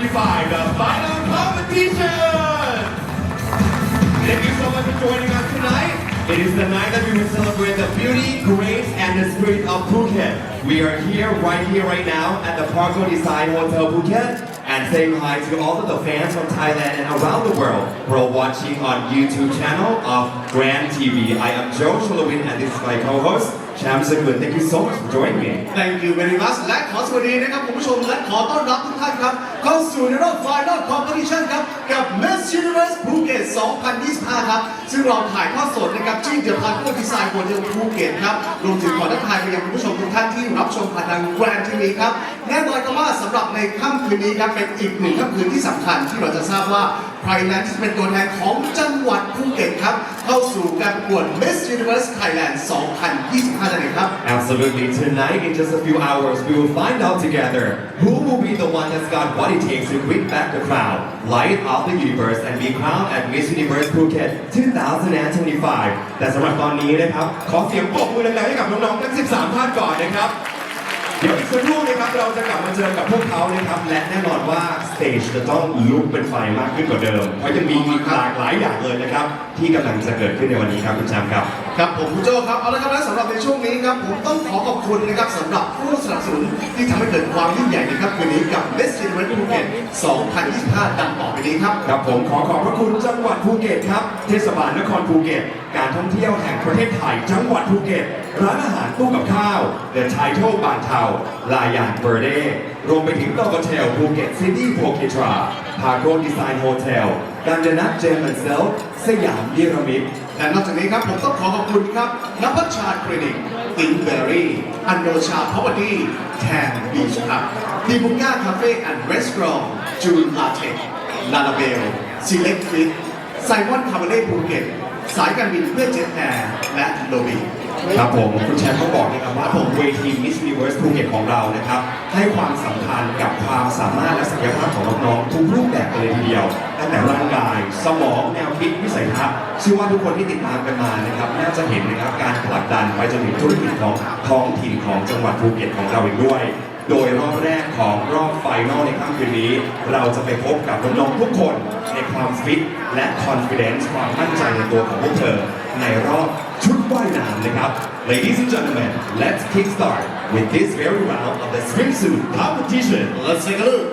the final competition! Thank you so much for joining us tonight. It is the night that we will celebrate the beauty, grace, and the spirit of Phuket. We are here, right here, right now, at the Parco Design Hotel Phuket saying hi to all of the fans from Thailand and around the world who are watching on YouTube channel of Grand TV. I am Joe Cholowin, and this is my co-host, Sham Sakun. Thank you so much for joining me. Thank you very much และขอสวัสดีนะครับคุณผู้ชมและขอต้อนรับทุกท่านครับ เข้าสู่ในรอบ Final Competition ครับ กับ Miss Universe Phuket 2025 ครับ ซึ่งเราถ่ายทอดสดนะครับที่ The Parco Design Hotel Phuket ครับรวมถึงขอทักทายไปยังคุณผู้ชมทุกท่านที่รับชมผ่านทาง Grand TV ครับแน่นอนครับว่าสำหรับในค่ำคืนนี้ครับเป็นอีกหนึ่งค่ำคืนที่สำคัญที่เราจะทราบว่าใครนั้นที่เป็นตัวแทนของจังหวัดภูเก็ตครับเข้าสู่การประกวด Miss Universe Thailand 2025นั่นเองครับ Absolutely. Tonight, in just a few hours, we will find out together who will be the one that's got what it takes to win back the crown, light up the universe, and be crowned at Miss Universe Phuket 2025 แต่สำหรับตอนนี้นะครับ ขอเสียงปรบมือแรงๆให้กับน้องๆทั้ง 13 ท่านก่อนนะครับ เดี๋ยวอีกสักครู่นะครับ เราจะกลับมาเจอกับพวกเขานะครับ และแน่นอนว่าสเตจจะต้องลุกเป็นไฟมากขึ้นกว่าเดิม เพราะยังมีอีกหลากหลายอย่างเลยนะครับ ที่กำลังจะเกิดขึ้นในวันนี้ครับคุณแชมป์ครับ ครับผมคุณโจครับเอาละครับและสำหรับในช่วงนี้ครับผมต้องขอขอบคุณนะครับสำหรับผู้สนับสนุนที่ทำให้เกิดความยิ่งใหญ่นะครับคืนนี้กับ Miss Universe Phuket 2025 ดังต่อไปนี้ครับ ครับผมขอขอบพระคุณจังหวัดภูเก็ตครับ เทศบาลนครภูเก็ต การท่องเที่ยวแห่งประเทศไทย จังหวัดภูเก็ต ร้านอาหารตู้กับข้าว The Title บางเทาลายานเบอร์เด รวมไปถึงโตโกเทลภูเก็ตซิตี้โพเคทราพาโกดีไซน์โฮเทลการจนัทเจมส์เซลสยามนิรมิตและนอกจากนี้ครับ ผมต้องขอขอบคุณครับนภัชชาคลินิกติงเบอรี่ อันโดชาพาวดีแทนบีชครับดีบุก้าคาเฟ่แอนด์รีสอร์ทจูนลาเทคลาลาเบลซีเล็กฟิตไซมอนคาร์เบเล่ภูเก็ตสายการบินเพื่อเจ็ตแอร์และโลบี ครับผมคุณแชมป์ก็บอกนะครับว่าผมเวที Miss Universe ภูเก็ตของเรานะครับ ให้ความสำคัญกับความสามารถและศักยภาพของน้องๆทุกรูปแบบเลยทีเดียว ตั้งแต่ร่างกาย สมองแนวคิดวิสัยทัศน์เชื่อว่าทุกคนที่ติดตามกันมานะครับน่าจะเห็นนะครับการผลักดันไปจนถึงธุรกิจของท้องถิ่นของจังหวัดภูเก็ตของเราอีกด้วยโดยรอบแรกของรอบไฟนอลในค่ำคืนนี้ เราจะไปพบกับน้องๆทุกคนในความฟิตและ confidence ความมั่นใจในตัวของพวกเธอ ในรอบ นะครับ Ladies and gentlemen let's kickstart with this very round of the swimsuit competition Let's take a look